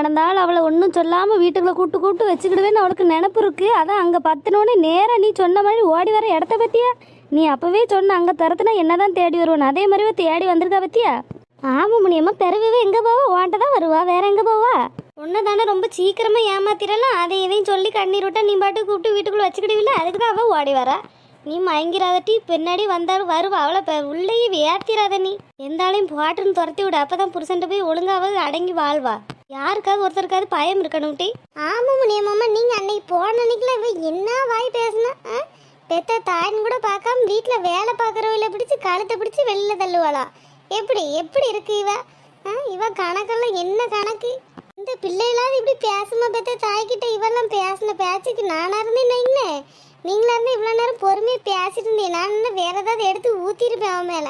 நடந்தாலும் அவளை ஒன்றும் சொல்லாமல் வீட்டுக்குள்ள கூட்டு கூட்டு வச்சுக்கிடுவேன்னு அவளுக்கு நினப்பு இருக்குது அதான் அங்கே பத்தினோடனே நேராக நீ சொன்ன மாதிரி ஓடி வர இடத்த பற்றியா நீ அப்போவே சொன்ன அங்கே துரத்துனா என்னதான் தேடி வருவோன்னு. அதே மாதிரிவே தேடி வந்திருக்கா பற்றியா ஆமாம் முனியம்மா பிறவிவே எங்கே போவா? உன்ட்ட தான் வருவா. வேற எங்கே போவா? ஒன்று தானே ரொம்ப சீக்கிரமாக ஏமாத்திரலாம் அதை இதையும் சொல்லி கண்ணீர் விட்டா நீ பாட்டு கூப்பிட்டு வீட்டுக்குள்ளே வச்சுக்கிடுவில்ல? அதுக்கு தான் அவள் ஓடி வரா. நீ மயங்கிறாதட்டி பின்னாடி வந்தாலும் வருவா. அவளை இப்போ உள்ளேயே ஏத்திராத நீ. எந்தாலையும் பாட்டுன்னு துரத்தி விடு. அப்பதான் புருஷன்ட்டு போய் ஒழுங்காவது அடங்கி வாழ்வா. யாருக்காவது ஒருத்தருக்காவது பயம் இருக்கணும் டி. ஆமா முனியம்மா நீங்க அன்னைக்கு போன அன்னைக்குல இவ என்ன வாய் பேசுனா? பெத்த தாயின்னு கூட பார்க்காம வீட்ல வேலை பார்க்கறவள பிடிச்சு கழுத்தை பிடிச்சு வெளியில தள்ளுவாளா? எப்படி எப்படி இருக்கு இவ? இவ கணக்கெல்லாம் என்ன கணக்கு? இந்த பிள்ளைகளாவது இப்படி பேசுமா பெத்த தாய்கிட்ட இவெல்லாம் பேசின பேச்சுக்கு நானா இருந்தேன் என்ன? நீங்களா இருந்து இவ்வளவு நேரம் பொறுமையா பேசிட்டு இருந்தேன் நான் வேற ஏதாவது எடுத்து ஊத்திருப்பேன் அவன் மேல?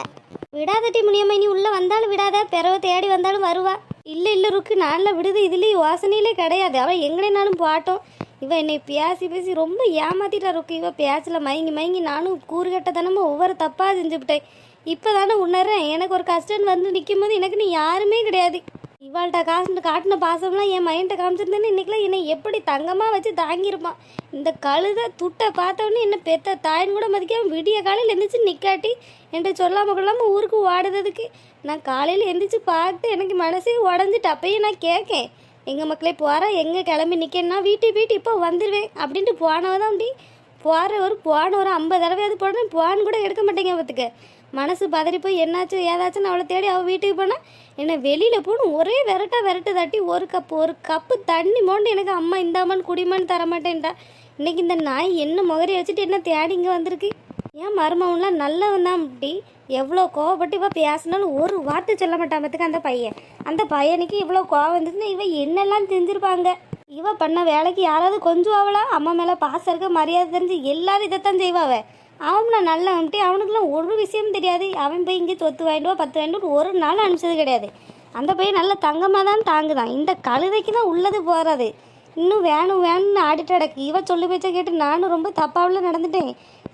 விடாதட்டி முனியம்மா. நீ உள்ள வந்தாலும் விடாத. பிறவை தேடி வந்தாலும் வருவா. இல்லை இல்லை ருக்கு நான்ல விடுது. இதுலேயும் யோசனையிலே கிடையாது. அவன் எங்கேனாலும் பாட்டோம். இவன் என்னை பேசி பேசி ரொம்ப ஏமாத்திட்டா ருக்கு. இவன் பேசல மயங்கி மயங்கி நானும் கூறுகட்டத்தனமா ஒவ்வொரு தப்பாக செஞ்சுவிட்டேன் இப்பதானே உணர்றேன். எனக்கு ஒரு கஷ்டம் வந்து நிற்கும் போது எனக்கு நீ யாருமே கிடையாது. இவாள்கிட்ட காசு காட்டின பாசம்லாம் என் மைண்ட்டை காமிச்சிருந்தேன்னு இன்னைக்கெல்லாம் என்னை எப்படி தங்கமாக வச்சு தாங்கியிருப்பான்? இந்த கழுதை துட்டை பார்த்தவொடனே என்ன பெத்த தாயின் கூட மதிக்காம விடிய காலையில் எழுந்திரிச்சு நிக்காட்டி என்கிட்ட சொல்லாமல் கொள்ளாமல் ஊருக்கு ஓடுறதுக்கு. நான் காலையில் எழுந்திரிச்சு பார்த்து எனக்கு மனசே உடஞ்சிட்டு அப்பயே நான் கேட்கேன். எங்கள் மக்களே போகிறேன் எங்கே கிளம்பி நிற்கேன்னா வீட்டு வீட்டு இப்போ வந்துடுவேன் அப்படின்ட்டு போனவ தான் அப்படி. போகிற ஒரு போன ஒரு ஐம்பது தடவையாவது போடணும் போன் கூட எடுக்க மாட்டேங்க பார்த்துக்க. மனசு பதறி போய் என்னாச்சும் ஏதாச்சும் அவளை தேடி அவள் வீட்டுக்கு போனால் என்னை வெளியில் போகணும் ஒரே விரட்டா விரட்டு தட்டி ஒரு கப்பு ஒரு கப்பு தண்ணி மோண்டு எனக்கு அம்மா இந்தாமான்னு குடிமான்னு தர மாட்டேன்டா இந்த நாய் என்ன முகரி வச்சுட்டு என்ன தேடி இங்கே வந்திருக்கு? ஏன் மருமவன்லாம் நல்லவன் தான் அப்படி எவ்வளோ கோவப்பட்டு இவள் பேசினாலும் ஒரு வார்த்தை சொல்ல மாட்டாமத்துக்கு அந்த பையன். அந்த பையனுக்கு இவ்வளோ கோவம் வந்துச்சுன்னா இவன் என்னெல்லாம் செஞ்சுருப்பாங்க? இவ பண்ண வேலைக்கு யாராவது கொஞ்சம் அவளா அம்மா மேலே பாசம் இருக்க மரியாதை தெரிஞ்சு எல்லாரும் இதைத்தான் செய்வாவே. அவனை நான் நல்ல வந்துட்டு அவனுக்குலாம் ஒரு விஷயம் தெரியாது. அவன் போய் இங்கே தொத்து வாங்கிட்டு பத்து வாங்கிட்டு ஒரு நாள் அனுப்பிச்சது கிடையாது. அந்த பையன் நல்ல தங்கமாக தான் தாங்குதான். இந்த கழுதைக்கு தான் உள்ளது போகிறது இன்னும் வேணும் வேணும்னு ஆடிட்டு அடக்கு இவ சொல்லி பேச்ச கேட்டு நானும் ரொம்ப தப்பாவில் நடந்துட்டேன்.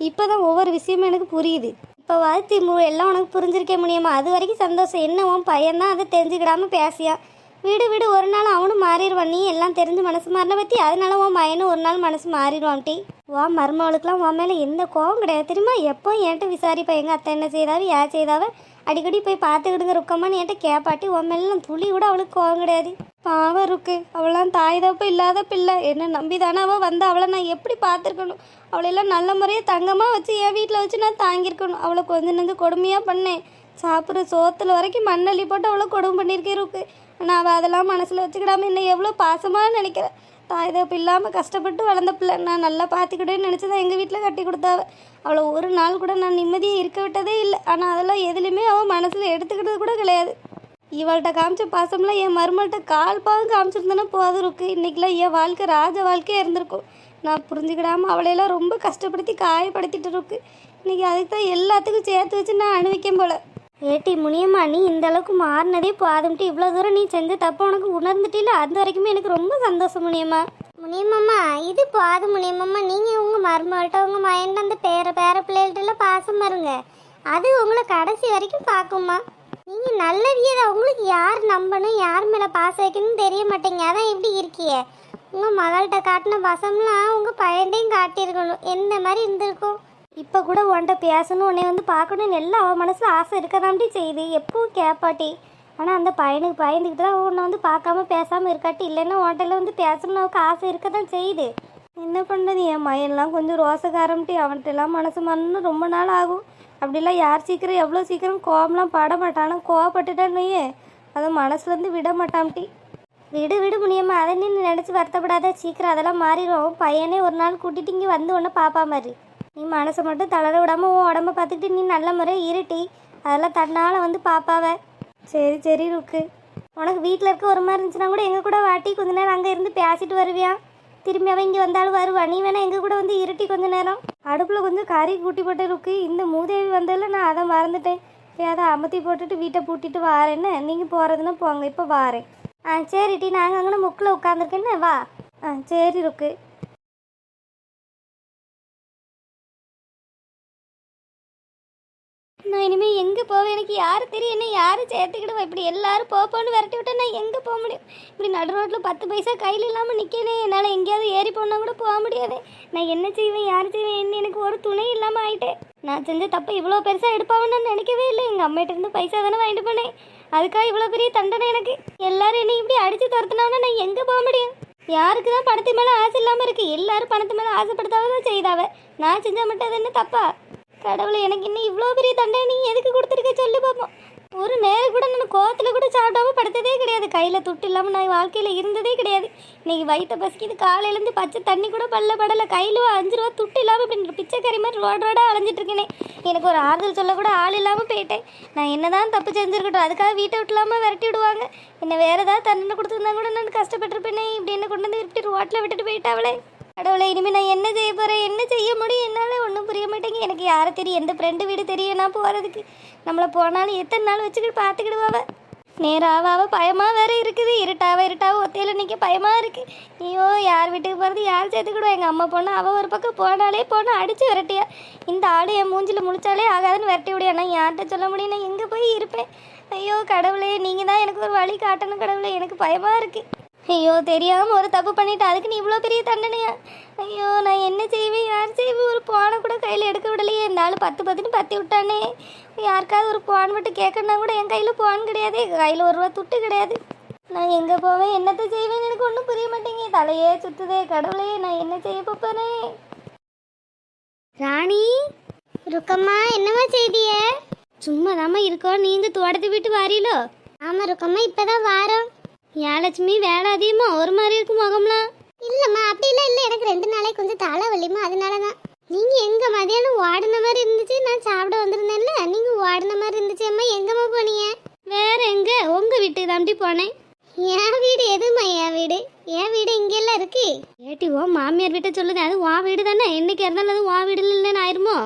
இப்போ தான் ஒவ்வொரு விஷயமும் எனக்கு புரியுது. இப்போ வாழ்த்தி மு எல்லாம் உனக்கு புரிஞ்சிருக்க முடியுமா அது வரைக்கும் சந்தோஷம். என்ன உன் பையன் தான் அதை தெரிஞ்சுக்கிடாமல் பேசியான் வீடு வீடு ஒரு நாள் அவனும் மாறிடுவான். நீ எல்லாம் தெரிஞ்சு மனசு மாறின பற்றி அதனால உன் பையனும் ஒரு நாள் மனசு மாறிடுவான் டி. உன் மருமவளுக்குலாம் உன் மேலே எந்த கோவம் கிடையாது. தெரியுமா? எப்போ என்கிட்ட விசாரிப்பா எங்கள் அத்தை என்ன செய்தாரு ஏன் செய்தாவ? அடிக்கடி போய் பார்த்துக்கிடுங்க ருக்கம்மான்னு என்கிட்ட கேப்பாட்டி உன் மேலாம் துளி கூட அவளுக்கு கோவம் கிடையாது. பாவம் இருக்கு. அவளாம் தாய் தப்ப இல்லாத பிள்ளை. என்ன நம்பி தானே அவள் வந்து? அவளை நான் எப்படி பார்த்துருக்கணும்? அவளையெல்லாம் நல்ல முறையாக தங்கமாக வச்சு என் வீட்டில் வச்சு நான் தாங்கியிருக்கணும். அவளை கொஞ்சம் நெஞ்சு கொடுமையாக பண்ணேன். சாப்பிட்ற சோத்துல வரைக்கும் மண்ணள்ளி போட்டு அவ்வளோ கொடுமை பண்ணியிருக்கேன் இருக்கு. ஆனால் அவள் அதெல்லாம் மனசில் வச்சுக்கிடாம என்னை எவ்வளோ பாசமாக நினைக்கிறேன் இதை இப்போ இல்லாமல் கஷ்டப்பட்டு வளர்ந்த பிள்ளை. நான் நல்லா பார்த்துக்கிட்டேன்னு நினச்சி தான் எங்கள் வீட்டில் கட்டி கொடுத்தாவ. அவளை ஒரு நாள் கூட நான் நிம்மதியாக இருக்க விட்டதே இல்லை. ஆனால் அதெல்லாம் எதுலேயுமே அவள் மனசில் எடுத்துக்கிட்டது கூட கிடையாது. இவள்கிட்ட காமிச்ச பாசம்லாம் என் மருமல்கிட்ட கால் பாவம் காமிச்சிருந்தேன்னா போதும் இருக்கு இன்றைக்கெலாம் என் வாழ்க்கை ராஜ வாழ்க்கையாக இருந்திருக்கும். நான் புரிஞ்சுக்கிடாமல் அவளையெல்லாம் ரொம்ப கஷ்டப்படுத்தி காயப்படுத்திட்டு இருக்கு இன்றைக்கி அதுக்கு தான் எல்லாத்துக்கும் சேர்த்து வச்சு நான் அனுபவிக்கேன் போல. ஏட்டி முனியம்மா நீ இந்த அளவுக்கு மாறினதே போதும்ட்டு இவ்வளோ தூரம் நீ செஞ்ச தப்பு உனக்கு உணர்ந்துட்டில அது வரைக்குமே எனக்கு ரொம்ப சந்தோஷம் முனியம்மா. முனியம்மாம்மா இது போதும் முனியம்மாம்மா. நீங்கள் உங்கள் மருமகள்கிட்ட உங்கள் மயன்ட அந்த பேர பேர பிள்ளைகள்ட்ட பாசம் பாருங்க அது உங்களை கடைசி வரைக்கும் பார்க்கும்மா. நீங்க நல்லவியதா உங்களுக்கு யார் நம்பணும் யார் மேலே பாசம் வைக்கணும்னு தெரிய மாட்டேங்க. அதான் இப்படி இருக்கிய. உங்கள் மகள்கிட்ட காட்டின பாசம்லாம் உங்கள் பையன்டையும் காட்டியிருக்கணும். எந்த மாதிரி இருந்திருக்கும்? இப்போ கூட உன்கிட்ட பேசணும் உன்னை வந்து பார்க்கணும்னு எல்லாம் அவன் மனசில் ஆசை இருக்கதாண்டி செய்யுது. எப்பவும் கேட்பாட்டி ஆனால் அந்த பையனுக்கு பயந்துக்கிட்டு தான் உன்னை வந்து பார்க்காம பேசாமல் இருக்காட்டி இல்லைன்னா உன்கிட்ட வந்து பேசணும்னு அவனுக்கு ஆசை இருக்க தான் செய்யுது. என்ன பண்ணுறது என் மயன்லாம் கொஞ்சம் ரோசக்காரம்ட்டி அவன்கிட்டலாம் மனசு மறந்து ரொம்ப நாள் ஆகும். அப்படிலாம் யார் சீக்கிரம் எவ்வளோ சீக்கிரம் கோவம்லாம் பட மாட்டான் ஆனால் கோவப்பட்டுட்டான்னு அதை மனசுலேருந்து விட மாட்டான்ட்டி விடு விடு முடியாமல் அதை நீ நினச்சி வருத்தப்படாத. சீக்கிரம் அதெல்லாம் மாறிடும் பையனே ஒரு நாள் கூட்டிகிட்டு இங்கே வந்து ஒன்று பாப்பா மாதிரி நீ மனசை மட்டும் தளர விடாமல் உன் உடம்ப பார்த்துக்கிட்டு நீ நல்ல முறையாக இருட்டி அதெல்லாம் தன்னால் வந்து பாப்பாவ. சரி சரி ருக்கு. உனக்கு வீட்டில் இருக்க ஒரு மாதிரி இருந்துச்சுன்னா கூட எங்கள் கூட வாட்டி கொஞ்ச நேரம் அங்கே இருந்து பேசிட்டு வருவியான் திரும்பி அவன் இங்கே வந்தாலும் வருவா. நீ வேணா எங்கள் கூட வந்து இருட்டி கொஞ்ச நேரம். அடுப்பில் கொஞ்சம் கறி கூட்டி போட்டு இருக்கு இந்த மூதேவி வந்ததில் நான் அதை மறந்துட்டேன். சரி, அதை அமர்த்தி போட்டுட்டு வீட்டை பூட்டிட்டு வாரேன்னு நீங்கள் போகிறதுன்னா போங்க. இப்போ வாரேன். ஆ சரிட்டி நாங்கள் அங்கே முக்கில் உட்காந்துருக்கேன்னு வா. ஆ சரி ருக்கு. எங்கே போவேன் எனக்கு யார் தெரியும்? என்ன யாரும் சேர்த்துக்கிடுவா? இப்படி எல்லாரும் போப்போன்னு விரட்டி விட்டா நான் எங்கே போக முடியும்? இப்படி நடு ரோட்டில் பத்து பைசா கையில் இல்லாமல் நிற்கனே என்னால் எங்கேயாவது ஏறி போனால் கூட போக முடியாது. நான் என்ன செய்வேன்? யார் செய்வேன்? என்ன எனக்கு ஒரு துணை இல்லாமல் ஆயிட்டேன் நான் செஞ்ச தப்பு இவ்வளோ பெருசாக எடுப்பாவன்னு நான் நினைக்கவே இல்லை. எங்கள் அம்மிட்ட இருந்து பைசா தானே வாங்கிட்டு போனேன். அதுக்காக இவ்வளோ பெரிய தண்டனை எனக்கு. எல்லாரும் என்னை இப்படி அடித்து துரத்துனாங்கன்னா நான் எங்கே போக முடியும்? யாருக்கு தான் பணத்து மேலே ஆசை இல்லாமல் இருக்கு? எல்லாரும் பணத்து மேலே ஆசைப்படுத்தாவது தான் செய்தாவ. நான் செஞ்சால் மட்டும் அது என்ன தப்பா? கடவுளை எனக்கு இன்னும் இவ்வளோ பெரிய தண்டனை நீ எதுக்கு கொடுத்துருக்க சொல்லு பார்ப்போம் ஒரு நேரம் கூட நான் கோவத்தில் கூட சாப்பிடாம படுத்ததே கிடையாது. கையில் துட்டு இல்லாமல் நான் வாழ்க்கையில் இருந்ததே கிடையாது. இன்னைக்கு வயிற்ற பசிக்குது காலையிலேருந்து பச்சை தண்ணி கூட பல்ல படலை. கையில் அஞ்சு ரூபா துட்டு இல்லாமல் இப்படி பிச்சைக்கறி மாதிரி ரோடு ரோடாக அலைஞ்சிட்ருக்கேனே எனக்கு ஒரு ஆறுதல் சொல்ல கூட ஆள் இல்லாமல் போயிட்டேன். நான் என்னதான் தப்பு செஞ்சுருக்கட்டும் அதுக்காக வீட்டை விட்டுலாமல் விரட்டி விடுவாங்க. என்ன வேறு ஏதாவது தண்டனை கொடுத்துருந்தா கூட நான் கஷ்டப்பட்டிருப்பேனே இப்படி என்ன கொண்டு வந்து இப்படி ரோட்டில் விட்டுட்டு போயிட்டாவளே. கடவுளை இனிமேல் நான் என்ன செய்ய போகிறேன் என்ன செய்ய முடியும்? என்னால் ஒன்றும் புரிய மாட்டேங்க எனக்கு யாரை தெரியும்? எந்த ஃப்ரெண்டு வீடு தெரியும் நான் போகிறதுக்கு நம்மளை போனாலும் எத்தனை நாள் வச்சுக்கிட்டு பார்த்துக்கிடுவாவ நேராக அவ பயமாக வேற இருக்குது. இருட்டாவ இருட்டாவ ஒத்தையில் நிற்க பயமாக இருக்குது ஐயோ யார் வீட்டுக்கு போகிறது யார் சேர்த்துக்கிடுவா? எங்கள் அம்மா பொண்ணு அவள் ஒரு பக்கம் போனாலே போனால் அடித்து விரட்டியா. இந்த ஆடு என் மூஞ்சில் முழிச்சாலே ஆகாதுன்னு விரட்டி விடியா நான் யார்கிட்ட சொல்ல முடியும்? நான் எங்கே போய் இருப்பேன்? ஐயோ கடவுளே நீங்கள் தான் எனக்கு ஒரு வழி காட்டணும் கடவுளே. எனக்கு பயமாக இருக்குது ஐயோ தெரியாமல் ஒரு தப்பு பண்ணிட்டு அதுக்கு நீ இவ்வளோ பெரிய தண்டனையா? ஐயோ நான் என்ன செய்வேன்? யார் செய்வேன் ஒரு போனை கூட கையில் எடுக்க விடலையே. இந்த ஆள் பத்து பத்துன்னு பத்தி விட்டானே. யாருக்காவது ஒரு போன் மட்டும் கேட்கணுன்னா கூட என் கையில் போன் கிடையாது. கையில் ஒரு ரூபா துட்டு கிடையாது. நான் எங்கே போவேன்? என்னத்தை செய்வேன்னு எனக்கு ஒன்றும் புரிய மாட்டேங்க தலையே சுத்துதே கடவுளே நான் என்ன செய்ய போப்பேனே ராணி ருக்கம்மா என்னம்மா செய்திய? சும்மா தாம்மா இருக்கோம் நீங்கள் தோட்டத்தை விட்டு வாரீலோ ஆமாம் ருக்கம்மா இப்போ தான் வாரோம். ஏன் லட்சுமி வேலை அதிகமா ஒரு மாதிரி இருக்கு முகம்லாம். இல்லம்மா அப்படிலாம் இல்லை எனக்கு ரெண்டு நாளைக்கு கொஞ்சம் தலை வலிமா அதனால தான் நீங்க எங்க மதியானம் ஓடின மாதிரி இருந்துச்சு? நான் சாப்பிட வந்திருந்தேன்ல நீங்க ஓடின மாதிரி இருந்துச்சு அம்மா எங்கம்மா போனீங்க? வேற எங்க? உங்க வீட்டுக்கு தாண்டி போனேன். என் வீடு எதும்மா என் வீடு? என் வீடு இங்கெல்லாம் இருக்கு. ஏட்டி ஓ மாமியார் வீட்டை சொல்லுது அது உன் வீடு தானே? என்னைக்கு இருந்தாலும் அது உன் வீடு இல்லைன்னு ஆயிருமோ?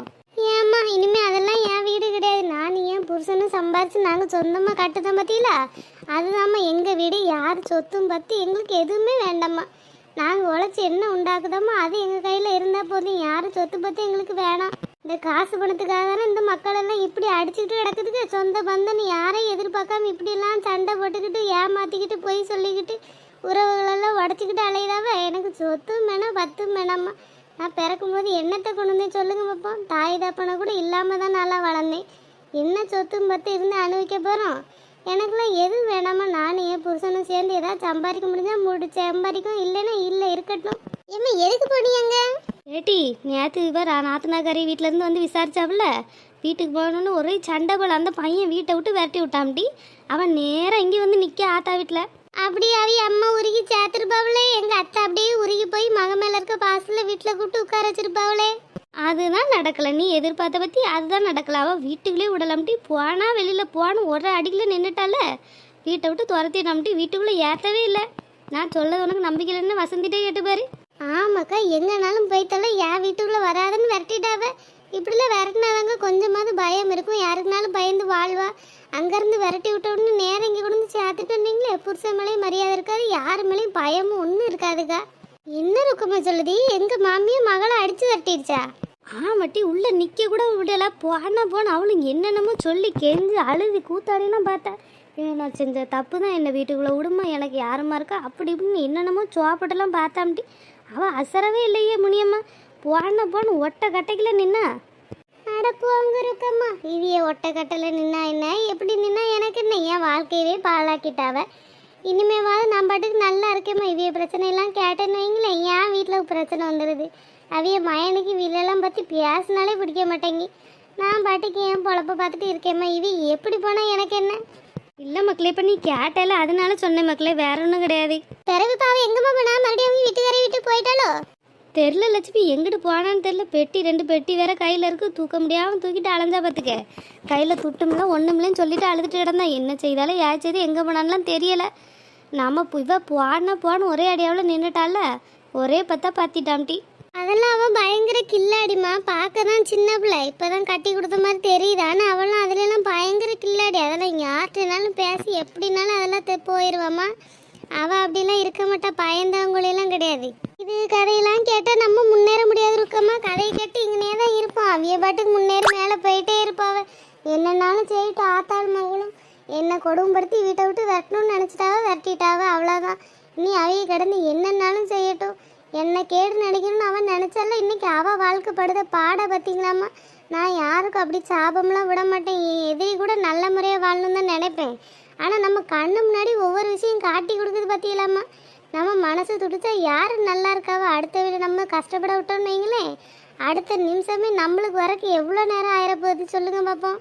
ஏம்மா இனிமே அதெல்லாம் என் வீடு கிடையாது. நான் ஏன் புருஷனும் சம்பாரிச்சு நாங்கள் சொந்தமாக கட்டுதான் பார்த்தீங்களா அதுதாம்மா எங்கள் வீடு யார் சொத்தும் பற்றி எங்களுக்கு எதுவுமே வேண்டாம்மா. நாங்கள் உழைச்சி என்ன உண்டாக்குதோமோ அது எங்கள் கையில் இருந்தால் போதும். யார் சொத்து பற்றி எங்களுக்கு வேணாம். இந்த காசு பணத்துக்காக தானே இந்த மக்களெல்லாம் இப்படி அடிச்சுக்கிட்டு கிடக்குதுக்கு சொந்த பந்தம் யாரையும் எதிர்பார்க்காம இப்படிலாம் சண்டை போட்டுக்கிட்டு ஏமாற்றிக்கிட்டு போய் சொல்லிக்கிட்டு உறவுகளெல்லாம் உடச்சிக்கிட்டு அலையிறாவ எனக்கு சொத்தும் வேணாம் பத்தும் வேணாம்மா. நான் பிறக்கும்போது என்னத்தை கொண்டு வந்து சொல்லுங்க பார்ப்போம் தாய் தப்பனை கூட இல்லாமல் தான் நல்லா வளர்ந்தேன். என்ன சொத்தும் பத்து இருந்து அனுபவிக்க போகிறோம் எனக்குலாம் எதுவும் வேணாமா நானும் என் புருஷனும் சேர்ந்து ஏதாவது சம்பாதிக்க முடிஞ்சா முடி சம்பாதிக்கும். இல்லைன்னா இல்லை இருக்கட்டும். ஏம்மா எதுக்கு போனீங்க ஏட்டி நேற்று இவர் நாத்தனாக்காரி வீட்டிலேருந்து வந்து விசாரிச்சாப்புல? வீட்டுக்கு போகணுன்னு ஒரே சண்டை போல அந்த பையன் வீட்டை விட்டு விரட்டி விட்டான்டி அவன் நேராக இங்கே வந்து நிற்க ஆத்தா வீட்டில் அப்படியே அவி அம்மா உருகி சேர்த்துருப்பாவளே. எங்க அத்தை அப்படியே உருகி போய் மக மேல இருக்க பாசல வீட்டுல கூப்பிட்டு உட்கார வச்சிருப்பாவளே. அதுதான் நடக்கலை. நீ எதிர்பார்த்த பற்றி அதுதான் நடக்கல. அவள் வீட்டுக்குள்ளே விடலாம்ட்டி போனா வெளியில் போன ஒரு அடிக்கில் நின்றுட்டால வீட்டை விட்டு துரத்திடலாம்ட்டி வீட்டுக்குள்ளே ஏற்றவே இல்லை. நான் சொல்ல உனக்கு நம்பிக்கை இல்லைன்னு வசந்திட்டே கேட்டு பாரு. ஆமாக்கா எங்கனாலும் போய்த்தாலும் என் வீட்டுக்குள்ள வராதுன்னு விரட்டிட்டாவே. இப்படிலாம் விரட்டினாதாங்க கொஞ்சமாவது பயம் இருக்கும். யாருக்குனாலும் பயந்து வாழ்வா. அங்கேருந்து விரட்டி விட்ட உடனே நேரம் இங்கே கொண்டு வந்து சேர்த்துட்டு வந்தீங்களே? புருஷன் மேலேயும் மரியாதை இருக்காது யார் மேலேயும் பயமும் ஒன்றும் இருக்காதுக்கா. என்ன இருக்குமா சொல்லுதி? எங்கள் மாமியும் மகளை அடித்து விரட்டிடுச்சா? ஆமாட்டி உள்ளே நிற்க கூட விடல. போனால் போன அவளும் என்னென்னமோ சொல்லி கெஞ்சு அழுது கூத்தாடிலாம் பார்த்தா நான் செஞ்ச தப்பு தான் என்னை வீட்டுக்குள்ளே விடுமா? எனக்கு யாருமா இருக்கா? அப்படி இப்படின்னு என்னென்னமோ சோப்பட்டெல்லாம் பார்த்தாம்ட்டி அவள் அசரவே இல்லையே முனியம்மா. போன போன ஒட்ட கட்டைக்குள்ள நின்னா? இருக்கம்மா இவிய ஒட்ட கட்டல நின்னா என்ன? எப்படி நின்னா? எனக்கு என்ன? என் வாழ்க்கையவே பாழாக்கிட்டாவ. இனிமேவாவது நான் பாட்டுக்கு நல்லா இருக்கேம்மா. இவிய பிரச்சனை எல்லாம் கேட்டேன்னு வைங்களேன். என் வீட்டில் பிரச்சனை வந்துடுது அவிய மயனுக்கு வீலெல்லாம் பற்றி பேசினாலே பிடிக்க மாட்டேங்கி. நான் பாட்டுக்கு என் பொழப்ப பார்த்துட்டு இருக்கேம்மா. இவி எப்படி போனால் எனக்கு என்ன? இல்லை மக்களே இப்போ நீ கேட்டல அதனால சொன்னேன் மக்களே. வேற ஒன்றும் கிடையாது. பிறகு பாவ எங்கம்மா போனா? மறுபடியும் வீட்டுக்கார வீட்டுக்கு போயிட்டாலோ தெரில லட்சுமி எங்கிட்டு போனான்னு தெரில பெட்டி ரெண்டு பெட்டி வேற கையில் இருக்கு. தூக்க முடியாமல் தூக்கிட்டு அலைஞ்சா பார்த்துக்க கையில் துட்டும்ல ஒன்றுமில்லன்னு சொல்லிட்டு அழுதுட்டு கிடந்தான் என்ன செய்தாலும் யார் செய்து எங்கே போனான்லாம் தெரியல. நம்ம இப்போ இவ போன போன ஒரே அடியாவில் நின்றுட்டால ஒரே பத்தா பத்திட்டாம்டி அதெல்லாம் அவன் பயங்கர கில்லாடிமா பார்க்க தான் சின்ன பிள்ளை. இப்போதான் கட்டி கொடுத்த மாதிரி தெரியுது. ஆனால் அவளும் அதுலலாம் பயங்கர கில்லாடி. அதெல்லாம் யார்கிட்டனாலும் பேசி எப்படினாலும் அதெல்லாம் போயிடுவாம்மா அவ அவள் அப்படிலாம் இருக்க மாட்டா பயந்தவங்களெல்லாம் கிடையாது. இது கதையெல்லாம் கேட்டால் நம்ம முன்னேற முடியாது இருக்கமா கதையை கேட்டு இங்கனே தான் இருப்போம் அவிய பாட்டுக்கு முன்னேறி மேலே போயிட்டே இருப்பாவ என்னன்னாலும் செய்யட்டும் ஆத்தாள் மகளும் என்னை கொடுமைப்படுத்தி வீட்டை விட்டு விரட்டணும்னு நினச்சிட்டாவ விரட்டிட்டாவ. அவ்வளோதான் இனி அவைய கிடந்து என்னன்னாலும் செய்யட்டும். என்னை கேடு நினைக்கணும்னு அவன் நினச்சால இன்னைக்கு அவள் வாழ்க்கைப்படுத பாட பார்த்தீங்களாம்மா நான் யாருக்கும் அப்படி சாபம்லாம் விட மாட்டேன். என் எதிரி கூட நல்ல முறையாக வாழணும்னு தான் நினைப்பேன். ஆனால் நம்ம கண்ணு முன்னாடி ஒவ்வொரு விஷயம் காட்டி கொடுக்குது பார்த்தீங்களாம்மா நம்ம மனசு துடிச்சா யார் நல்லா இருக்காவோ? அடுத்த வீடு நம்ம கஷ்டப்பட விட்டோம்னு வைங்களேன் அடுத்த நிமிஷமே நம்மளுக்கு வரக்கு எவ்வளோ நேரம் ஆயிரப்போகுது சொல்லுங்கள் பார்ப்போம்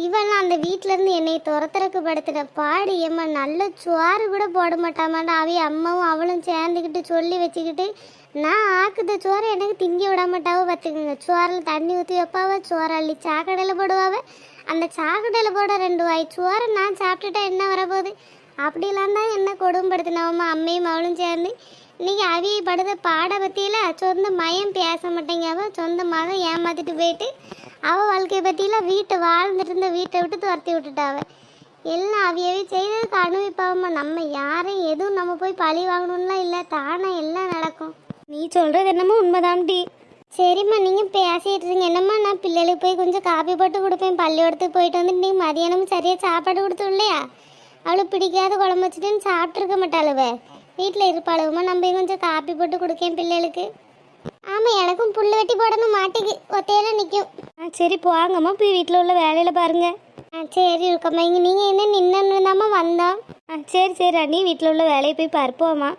இவெல்லாம் அந்த வீட்டிலேருந்து என்னை துரத்துறக்கு படுத்தின பாடு ஏம்மா நல்ல சுவாறு கூட போட மாட்டாமாண்டா அவைய அம்மாவும் அவளும் சேர்ந்துக்கிட்டு சொல்லி வச்சுக்கிட்டு நான் ஆக்குத சோறை எனக்கு திங்க விட மாட்டாவோ பார்த்துக்குங்க சோறில் தண்ணி ஊற்றி வைப்பாவோ சோறு அள்ளி சாக்கடையில் போடுவாவே. அந்த சாக்கடையில் போட ரெண்டு வாய் சோறை நான் சாப்பிட்டுட்டா என்ன வரப்போகுது? அப்படிலாம் தான் என்ன கொடுமைப்படுத்தினவம்மா அம்மையும் அவளும் சேர்ந்து. இன்னைக்கு அவிய படுத்த பாட பற்றியில் சொந்த மயம் பேச மாட்டேங்க அவள் சொந்த மகன் ஏமாற்றிட்டு போயிட்டு அவள் வாழ்க்கையை பற்றிலாம் வீட்டை வாழ்ந்துட்டு இருந்த வீட்டை விட்டு துரத்தி விட்டுட்டாவ எல்லாம் அவியவே செய்ததுக்கு அனுபவிப்பாவம்மா நம்ம யாரையும் எதுவும் நம்ம போய் பழி வாங்கணும்லாம் இல்லை. தானே எல்லாம் நடக்கும். நீ சொல்கிறது என்னமோ உண்மைதான்டி. சரிம்மா நீங்கள் பேசிகிட்டு இருங்க. என்னம்மா நான் பிள்ளைகளுக்கு போய் கொஞ்சம் காப்பி போட்டு கொடுப்பேன். பள்ளிக்கூடத்துக்கு போயிட்டு வந்து நீ மதியானம் சரியாக சாப்பாடு கொடுத்து இல்லையா அவளுக்கு பிடிக்காத குழம்பு வச்சுட்டுன்னு சாப்பிட்ருக்க மாட்டாளுவ. வீட்டில் இருப்பாளுவம்மா நம்ம கொஞ்சம் காப்பி போட்டு கொடுக்கேன் பிள்ளைகளுக்கு. ஆமாம் எனக்கும் புல் வெட்டி போடணும் மாட்டுக்கு. ஒத்தையில நிற்கும் ஆ சரி போங்கம்மா. போய் வீட்டில் உள்ள வேலையில் பாருங்க. ஆ சரி இருக்கம்மா. இங்கே நீங்கள் என்ன நின்னு தாம்மா வந்தோம். ஆ சரி சரி அண்ணி. வீட்டில் உள்ள வேலையை போய் பார்ப்போம்மா.